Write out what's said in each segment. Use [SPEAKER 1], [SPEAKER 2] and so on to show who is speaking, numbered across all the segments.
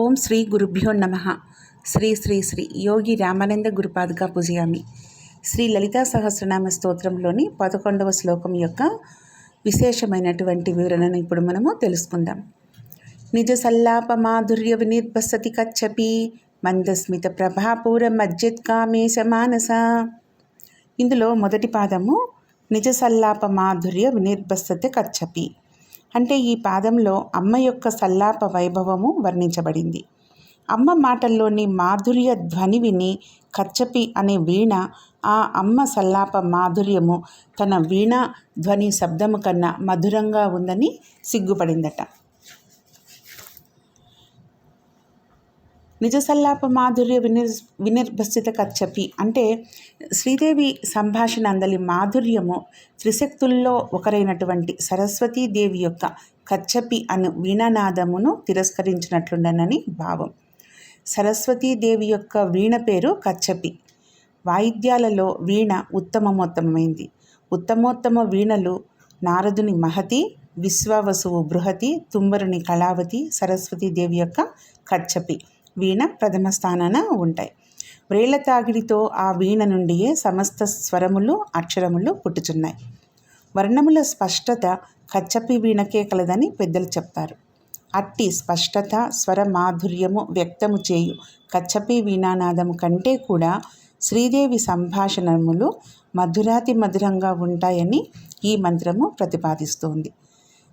[SPEAKER 1] ఓం శ్రీ గురుభ్యో నమ. శ్రీ శ్రీ శ్రీ యోగి రామానంద గురుపాదుగా పూజయామి. శ్రీ లలితా సహస్రనామ స్తోత్రంలోని పదకొండవ శ్లోకం యొక్క విశేషమైనటువంటి వివరణను ఇప్పుడు మనము తెలుసుకుందాం. నిజ సల్లాప మాధుర్య వినిర్భసతి కచ్చపి మందస్మిత ప్రభాపూర మజ్జిత్కామేశ మానస. ఇందులో మొదటి పాదము నిజ సల్లాప మాధుర్య వినిర్భసతి కచ్చపి. అంటే ఈ పాదంలో అమ్మ యొక్క సల్లాప వైభవము వర్ణించబడింది. అమ్మ మాటల్లోని మాధుర్య ధ్వని విని కచ్చపి అనే వీణ ఆ అమ్మ సల్లాప మాధుర్యము తన వీణ ధ్వని శబ్దము కన్నా మధురంగా ఉందని సిగ్గుపడిందట. నిజ సల్లాప మాధుర్య వినిర్ వినిర్భసిత కచ్చపి అంటే శ్రీదేవి సంభాషణ అందలి మాధుర్యము త్రిశక్తుల్లో ఒకరైనటువంటి సరస్వతీదేవి యొక్క కచ్చపి అను వీణానాదమును తిరస్కరించినట్లుండనని భావం. సరస్వతీదేవి యొక్క వీణ పేరు కచ్చపి. వాయిద్యాలలో వీణ ఉత్తమోత్తమైంది ఉత్తమోత్తమ వీణలు నారదుని మహతి విశ్వావసువు బృహతి తుంబరుని కళావతి సరస్వతీదేవి యొక్క కచ్చపి. వీణ ప్రథమ స్థానాన ఉంటాయి. వ్రేళ్ళ తాగిడితో ఆ వీణ నుండియే సమస్త స్వరములు అక్షరములు పుట్టుచున్నాయి. వర్ణముల స్పష్టత కచ్చపి వీణకే కలదని పెద్దలు చెప్తారు. అట్టి స్పష్టత స్వర మాధుర్యము వ్యక్తము చేయు కచ్చపి వీణానాదము కంటే కూడా శ్రీదేవి సంభాషణములు మధురాతి మధురంగా ఉంటాయని ఈ మంత్రము ప్రతిపాదిస్తోంది.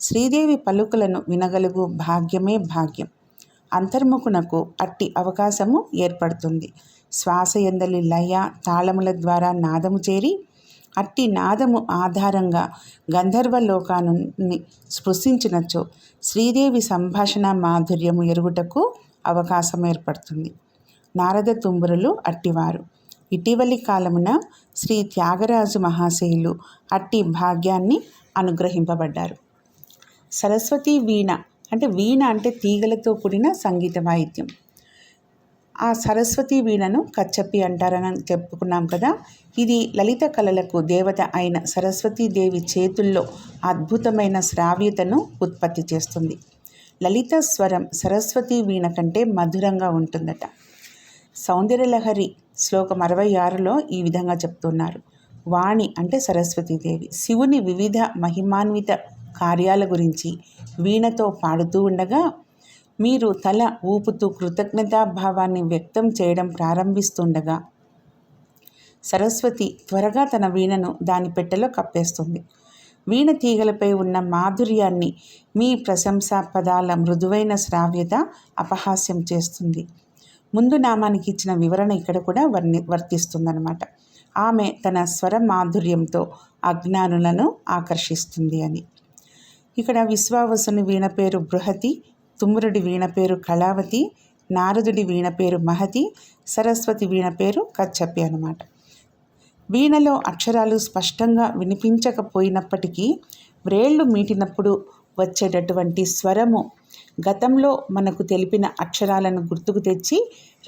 [SPEAKER 1] శ్రీదేవి పలుకులను వినగలుగు భాగ్యమే భాగ్యం. అంతర్ముఖునకు అట్టి అవకాశము ఏర్పడుతుంది. శ్వాస ఎందలి లయ తాళముల ద్వారా నాదము చేరి అట్టి నాదము ఆధారంగా గంధర్వ స్పృశించినచో శ్రీదేవి సంభాషణ మాధుర్యము ఎరుగుటకు అవకాశం ఏర్పడుతుంది. నారద తుంబురులు అట్టివారు. ఇటీవలి కాలమున శ్రీ త్యాగరాజు మహాశయులు అట్టి భాగ్యాన్ని అనుగ్రహింపబడ్డారు. సరస్వతి వీణ అంటే వీణ అంటే తీగలతో కూడిన సంగీత వాయిద్యం. ఆ సరస్వతి వీణను కచ్చప్పి అంటారని చెప్పుకున్నాం కదా. ఇది లలిత కళలకు దేవత అయిన సరస్వతీదేవి చేతుల్లో అద్భుతమైన శ్రావ్యతను ఉత్పత్తి చేస్తుంది. లలిత స్వరం సరస్వతి వీణ కంటే మధురంగా ఉంటుందట. సౌందర్యలహరి శ్లోకం అరవై ఆరులో ఈ విధంగా చెప్తున్నారు. వాణి అంటే సరస్వతీదేవి శివుని వివిధ మహిమాన్విత కార్యాల గురించి వీణతో పాడుతూ ఉండగా మీరు తల ఊపుతూ కృతజ్ఞతాభావాన్ని వ్యక్తం చేయడం ప్రారంభిస్తుండగా సరస్వతి త్వరగా తన వీణను దాని పెట్టెలో కప్పేస్తుంది. వీణ తీగలపై ఉన్న మాధుర్యాన్ని మీ ప్రశంసా పదాల మృదువైన శ్రావ్యత అపహాస్యం చేస్తుంది. ముందు నామానికి ఇచ్చిన వివరణ ఇక్కడ కూడా వర్ణి వర్తిస్తుందన్నమాట. ఆమె తన స్వర మాధుర్యంతో అజ్ఞానులను ఆకర్షిస్తుంది అని. ఇక్కడ విశ్వావసుని వీణ పేరు బృహతి తుమ్మురుడి వీణ పేరు కళావతి నారదుడి వీణ పేరు మహతి సరస్వతి వీణ పేరు కచ్చప్పి అనమాట వీణలో అక్షరాలు స్పష్టంగా వినిపించకపోయినప్పటికీ వ్రేళ్ళు మీటినప్పుడు వచ్చేటటువంటి స్వరము గతంలో మనకు తెలిపిన అక్షరాలను గుర్తుకు తెచ్చి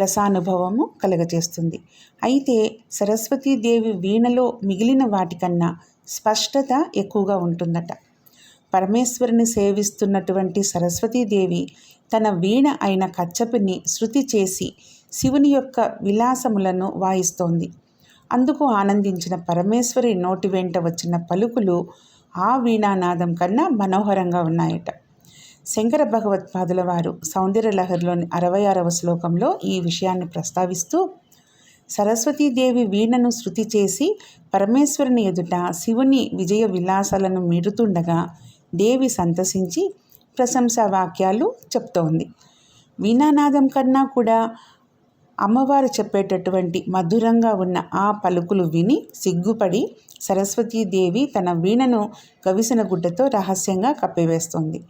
[SPEAKER 1] రసానుభవము కలగజేస్తుంది. అయితే సరస్వతీదేవి వీణలో మిగిలిన వాటికన్నా స్పష్టత ఎక్కువగా ఉంటుందట. పరమేశ్వరుని సేవిస్తున్నటువంటి సరస్వతీదేవి తన వీణ అయిన కచ్చపిని శృతి చేసి శివుని యొక్క విలాసములను వాయిస్తోంది. అందుకు ఆనందించిన పరమేశ్వరి నోటి వెంట వచ్చిన పలుకులు ఆ వీణానాదం కన్నా మనోహరంగా ఉన్నాయట. శంకర భగవత్పాదుల వారు సౌందర్యలహరిలోని అరవై ఆరవ శ్లోకంలో ఈ విషయాన్ని ప్రస్తావిస్తూ సరస్వతీదేవి వీణను శృతి చేసి పరమేశ్వరుని ఎదుట శివుని విజయ విలాసాలను మీరుతుండగా దేవి సంతసించి ప్రశంసా వాక్యాలు చెప్తోంది. వీణానాదం కన్నా కూడా అమ్మవారు చెప్పేటటువంటి మధురంగా ఉన్న ఆ పలుకులు విని సిగ్గుపడి సరస్వతీదేవి తన వీణను గవిసిన గుడ్డతో రహస్యంగా కప్పివేస్తోంది.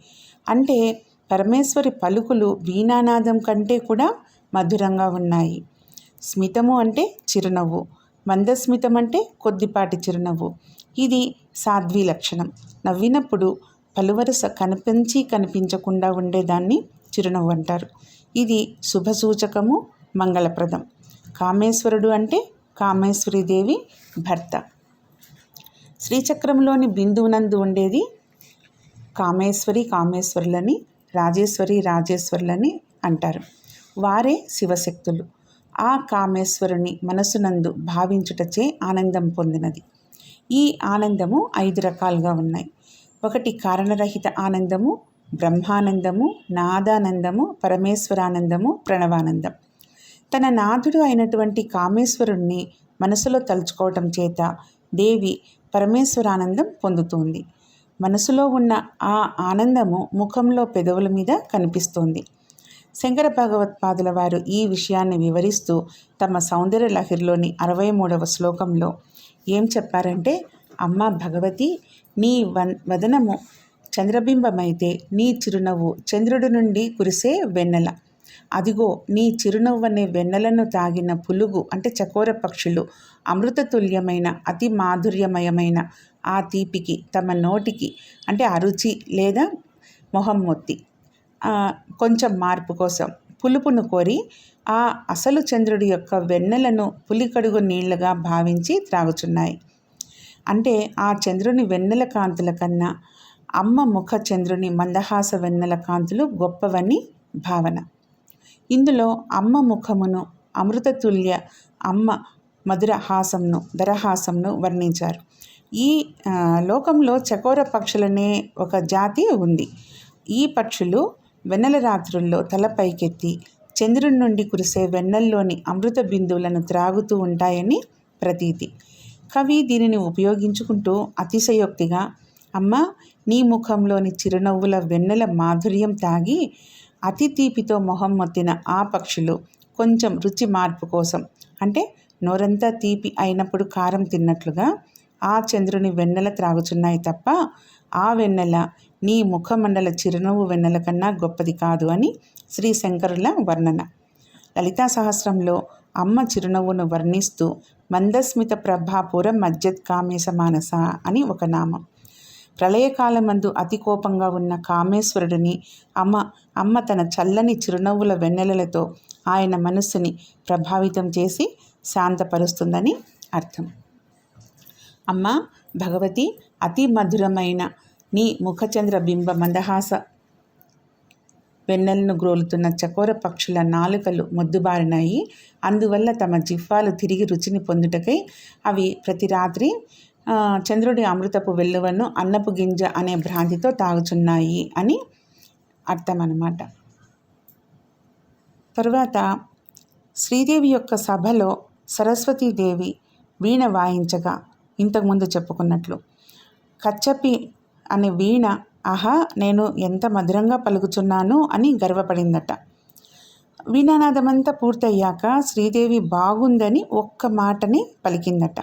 [SPEAKER 1] అంటే పరమేశ్వరి పలుకులు వీణానాదం కంటే కూడా మధురంగా ఉన్నాయి. స్మితము అంటే చిరునవ్వు మందస్మితం అంటే కొద్దిపాటి చిరునవ్వు. ఇది సాధ్వి లక్షణం. నవ్వినప్పుడు పలువరస కనిపించి కనిపించకుండా ఉండేదాన్ని చిరునవ్వు అంటారు. ఇది శుభసూచకము మంగళప్రదం. కామేశ్వరుడు అంటే కామేశ్వరీదేవి భర్త. శ్రీచక్రంలోని బిందువునందు ఉండేది కామేశ్వరి కామేశ్వరులని రాజేశ్వరి రాజేశ్వరులని అంటారు. వారే శివశక్తులు. ఆ కామేశ్వరుని మనసునందు భావించుటచే ఆనందం పొందినది. ఈ ఆనందము ఐదు రకాలుగా ఉన్నాయి. ఒకటి కారణరహిత ఆనందము బ్రహ్మానందము నాదానందము పరమేశ్వరానందము ప్రణవానందం. తన నాథుడు అయినటువంటి కామేశ్వరుణ్ణి మనసులో తలుచుకోవటం చేత దేవి పరమేశ్వరానందం పొందుతుంది. మనసులో ఉన్న ఆ ఆనందము ముఖంలో పెదవుల మీద కనిపిస్తోంది. శంకర భగవత్పాదుల వారు ఈ విషయాన్ని వివరిస్తూ తమ సౌందర్య లహరిలోని అరవై మూడవ శ్లోకంలో ఏం చెప్పారంటే అమ్మ భగవతి నీ వన్ వదనము చంద్రబింబమైతే నీ చిరునవ్వు చంద్రుడి నుండి కురిసే వెన్నెల. అదిగో నీ చిరునవ్వనే వెన్నెలను తాగిన పులుగు అంటే చకోర పక్షులు అమృతతుల్యమైన అతి మాధుర్యమయమైన ఆ తీపికి తమ నోటికి అంటే అరుచి లేదా మొహం మొత్తి. కొంచెం మార్పు కోసం పులుపును కోరి ఆ అసలు చంద్రుడి యొక్క వెన్నెలను పులికడుగు నీళ్ళుగా భావించి త్రాగుచున్నాయి. అంటే ఆ చంద్రుని వెన్నెల కాంతుల కన్నా అమ్మ ముఖ చంద్రుని మందహాస వెన్నెల కాంతులు గొప్పవని భావన. ఇందులో అమ్మ ముఖమును అమృతతుల్య అమ్మ మధుర హాసంను దరహాసంను వర్ణించారు. ఈ లోకంలో చకోర పక్షులనే ఒక జాతి ఉంది. ఈ పక్షులు వెన్నెల రాత్రుల్లో తల పైకెత్తి నుండి కురిసే వెన్నెల్లోని అమృత బిందువులను త్రాగుతూ ఉంటాయని ప్రతీతి. కవి దీనిని ఉపయోగించుకుంటూ అతిశయోక్తిగా అమ్మ నీ ముఖంలోని చిరునవ్వుల వెన్నెల మాధుర్యం తాగి అతి తీపితో మొహం మొత్తిన ఆ పక్షులు కొంచెం రుచి మార్పు కోసం అంటే నోరంతా తీపి అయినప్పుడు కారం తిన్నట్లుగా ఆ చంద్రుని వెన్నెల త్రాగుచున్నాయి తప్ప ఆ వెన్నెల నీ ముఖమండల చిరునవ్వు వెన్నెల కన్నా గొప్పది కాదు అని శ్రీ శంకరుల వర్ణన. లలితా సహస్రంలో అమ్మ చిరునవ్వును వర్ణిస్తూ మందస్మిత ప్రభాపుర మజ్జత్ కామేశ మానస అని ఒక నామం. ప్రళయకాలమందు అతి కోపంగా ఉన్న కామేశ్వరుడిని అమ్మ అమ్మ తన చల్లని చిరునవ్వుల వెన్నెలలతో ఆయన మనస్సుని ప్రభావితం చేసి శాంతపరుస్తుందని అర్థం. అమ్మ భగవతి అతి మధురమైన నీ ముఖచంద్ర బింబ మందహాస వెన్నెలను గ్రోలుతున్న చకోర పక్షుల నాలుకలు మొద్దుబారినాయి. అందువల్ల తమ జిహ్వాలు తిరిగి రుచిని పొందుటకై అవి ప్రతి రాత్రి చంద్రుడి అమృతపు వెల్లువను అన్నపు గింజ అనే భ్రాంతితో తాగుచున్నాయి అని అర్థం అన్నమాట తరువాత శ్రీదేవి యొక్క సభలో సరస్వతీదేవి వీణ వాయించగా ఇంతకుముందు చెప్పుకున్నట్లు కచ్చపి అనే వీణ ఆహా నేను ఎంత మధురంగా పలుకుచున్నాను అని గర్వపడిందట. వీణానాదమంతా పూర్తయ్యాక శ్రీదేవి బాగుందని ఒక్క మాటని పలికిందట.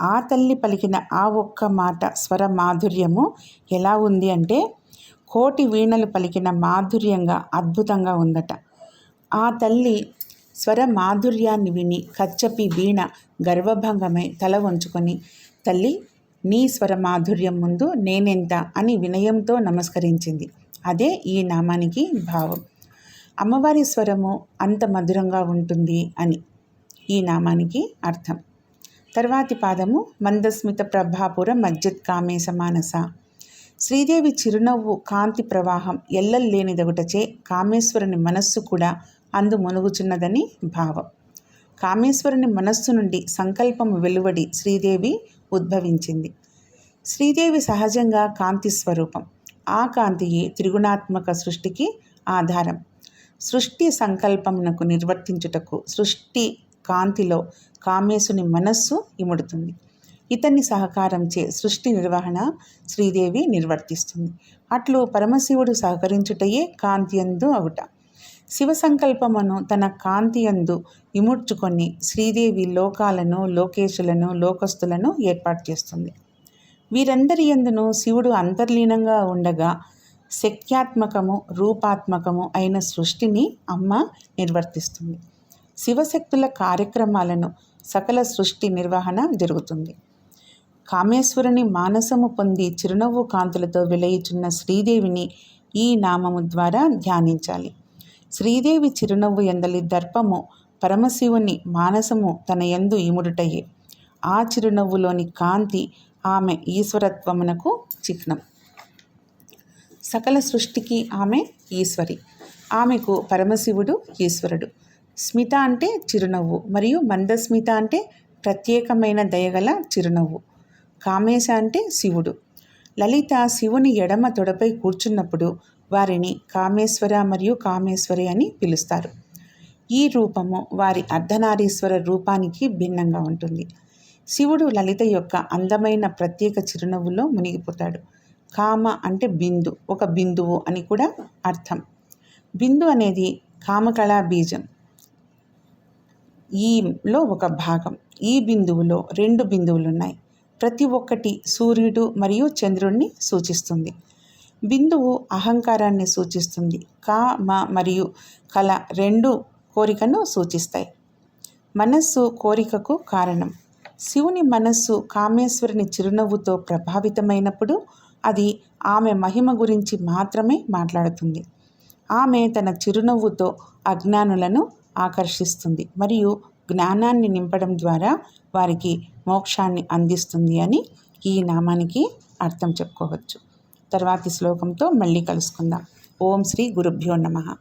[SPEAKER 1] ఆ తల్లి పలికిన ఆ ఒక్క మాట స్వర మాధుర్యము ఎలా ఉంది అంటే కోటి వీణలు పలికిన మాధుర్యంగా అద్భుతంగా ఉందట. ఆ తల్లి స్వర మాధుర్యాన్ని విని కచ్చపి వీణ గర్వభంగమై తల వంచుకొని తల్లి నీ స్వర మాధుర్యం ముందు నేనెంత అని వినయంతో నమస్కరించింది. అదే ఈ నామానికి భావం. అమ్మవారి స్వరము అంత మధురంగా ఉంటుంది అని. ఈ నామానికి అర్థం. తర్వాతి పాదము మందస్మిత ప్రభాపుర మజ్జత్ కామేశ మానస శ్రీదేవి చిరునవ్వు కాంతి ప్రవాహం ఎల్లల్లేనిదొకటచే కామేశ్వరుని మనస్సు కూడా అందు మునుగుచున్నదని భావం. కామేశ్వరుని మనస్సు నుండి సంకల్పము వెలువడి శ్రీదేవి ఉద్భవించింది. శ్రీదేవి సహజంగా కాంతి స్వరూపం. ఆ కాంతియే త్రిగుణాత్మక సృష్టికి ఆధారం. సృష్టి సంకల్పమునకు నిర్వర్తించుటకు సృష్టి కాంతిలో కామేశుని మనస్సు ఇముడుతుంది. ఇతన్ని సహకారంచే సృష్టి నిర్వహణ శ్రీదేవి నిర్వర్తిస్తుంది. అట్లు పరమశివుడు సహకరించుటయే కాంతియందు అవుట. శివ సంకల్పమును తన కాంతియందు ఇముడ్చుకొని శ్రీదేవి లోకాలను లోకేశులను లోకస్తులను ఏర్పాటు చేస్తుంది. వీరందరి ఎందును శివుడు అంతర్లీనంగా ఉండగా శక్త్యాత్మకము రూపాత్మకము అయిన సృష్టిని అమ్మ నిర్వర్తిస్తుంది. శివశక్తుల కార్యక్రమాలను సకల సృష్టి నిర్వహణ జరుగుతుంది. కామేశ్వరుని మానసము పొంది చిరునవ్వు కాంతులతో విలయిచున్న శ్రీదేవిని ఈ నామము ద్వారా ధ్యానించాలి. శ్రీదేవి చిరునవ్వు ఎందలి దర్పము పరమశివుని మానసము తన ఎందు ఇముడుటయే. ఆ చిరునవ్వులోని కాంతి ఆమె ఈశ్వరత్వమునకు చిహ్నం. సకల సృష్టికి ఆమె ఈశ్వరి. ఆమెకు పరమశివుడు ఈశ్వరుడు. స్మిత అంటే చిరునవ్వు మరియు మందస్మిత అంటే ప్రత్యేకమైన దయగల చిరునవ్వు. కామేశ అంటే శివుడు. లలిత శివుని ఎడమ తొడపై కూర్చున్నప్పుడు వారిని కామేశ్వర మరియు కామేశ్వరి అని పిలుస్తారు. ఈ రూపము వారి అర్ధనారీశ్వర రూపానికి భిన్నంగా ఉంటుంది. శివుడు లలిత యొక్క అందమైన ప్రత్యేక చిరునవ్వులో మునిగిపోతాడు. కామ అంటే బిందు ఒక బిందువు అని కూడా అర్థం. బిందు అనేది కామకళా బీజం. ఈలో ఒక భాగం. ఈ బిందువులో రెండు బిందువులు ఉన్నాయి ప్రతి ఒక్కటి సూర్యుడు మరియు చంద్రుణ్ణి సూచిస్తుంది. బిందువు అహంకారాన్ని సూచిస్తుంది. కా మ మరియు కళ రెండు కోరికను సూచిస్తాయి. మనస్సు కోరికకు కారణం. శివుని మనస్సు కామేశ్వరుని చిరునవ్వుతో ప్రభావితమైనప్పుడు అది ఆమె మహిమ గురించి మాత్రమే మాట్లాడుతుంది. ఆమె తన చిరునవ్వుతో అజ్ఞానులను ఆకర్షిస్తుంది మరియు జ్ఞానాన్ని నింపడం ద్వారా వారికి మోక్షాన్ని అందిస్తుంది అని ఈ నామానికి అర్థం చెప్పుకోవచ్చు. తర్వాతి శ్లోకంతో మళ్ళీ కలుసుకుందాం. ఓం శ్రీ గురుభ్యో నమ.